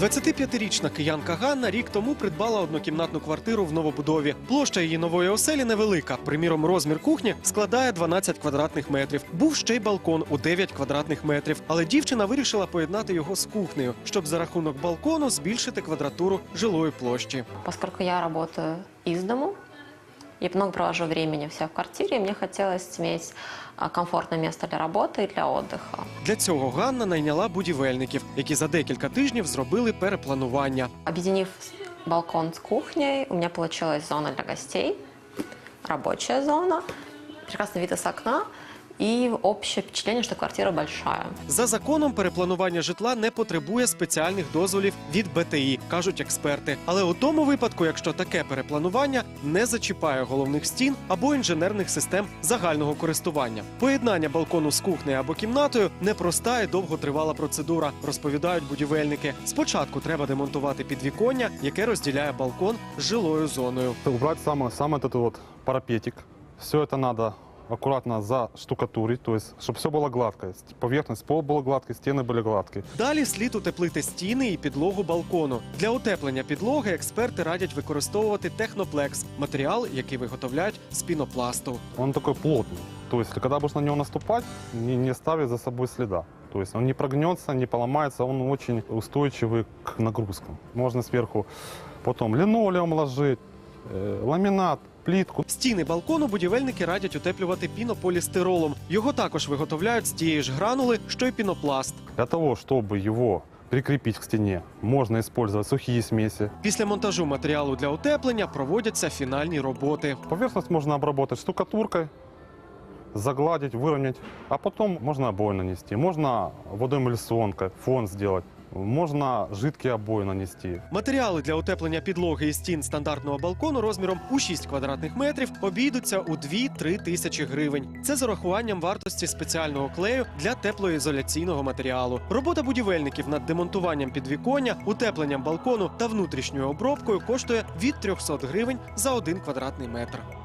25-річна киянка Ганна рік тому придбала однокімнатну квартиру в новобудові. Площа її нової оселі невелика. Приміром, розмір кухні складає 12 квадратних метрів. Був ще й балкон у 9 квадратних метрів. Але дівчина вирішила поєднати його з кухнею, щоб за рахунок балкону збільшити квадратуру жилої площі. Оскільки я працюю із дому и много провожу времени вся в квартире, мне хотелось иметь а, комфортное место для работы и для отдыха. Для цього Ганна найняла будівельників, які за декілька тижнів зробили перепланування. Объединив балкон с кухней, у меня получилась зона для гостей, рабочая зона, прекрасный вид из окна и общее впечатление, что квартира большая. За законом перепланування житла не потребує спеціальних дозволів від БТІ, кажуть експерти. Але у тому випадку, якщо таке перепланування не зачіпає головних стін або інженерних систем загального користування. Поєднання балкону з кухнею або кімнатою непроста і довготривала процедура, розповідають будівельники. Спочатку треба демонтувати підвіконня, яке розділяє балкон з жилою зоною. Убрать самый, самый этот вот парапетик. Все это надо аккуратно заштукатурить, то есть, чтобы все было гладко. Поверхность пола была гладкой, стены были гладкие. Далі слід утеплити стіни і підлогу балкону. Для утеплення підлоги експерти радять використовувати техноплекс матеріал, який виготовляють з пінопласту. Он такой плотный. То есть, когда будешь на него наступать, не, не ставит за собой следа. То есть он не прогнется, не поломается, он очень устойчивый к нагрузкам. Можно сверху потом линолеум ложить, э, ламинат, плитку. Стіни балкону будівельники радять утеплювати пінополістиролом. Його також виготовляють з тієї ж гранули, що й пінопласт. Для того, чтобы его прикрепить к стене, можно использовать сухие смеси. Після монтажу матеріалу для утеплення проводяться фінальні роботи. Поверхность можно обработать штукатуркой, загладить, выровнять, а потом можно обои нанести. Можно водоэмульсионкой фон сделать, можно жидкие обои нанести. Матеріали для утеплення підлоги і стін стандартного балкону розміром у 6 квадратних метрів обійдуться у 2-3 тисячі гривень. Це з урахуванням вартості спеціального клею для теплоізоляційного матеріалу. Робота будівельників над демонтуванням підвіконня, утепленням балкону та внутрішньою обробкою коштує від 300 гривень за один квадратний метр.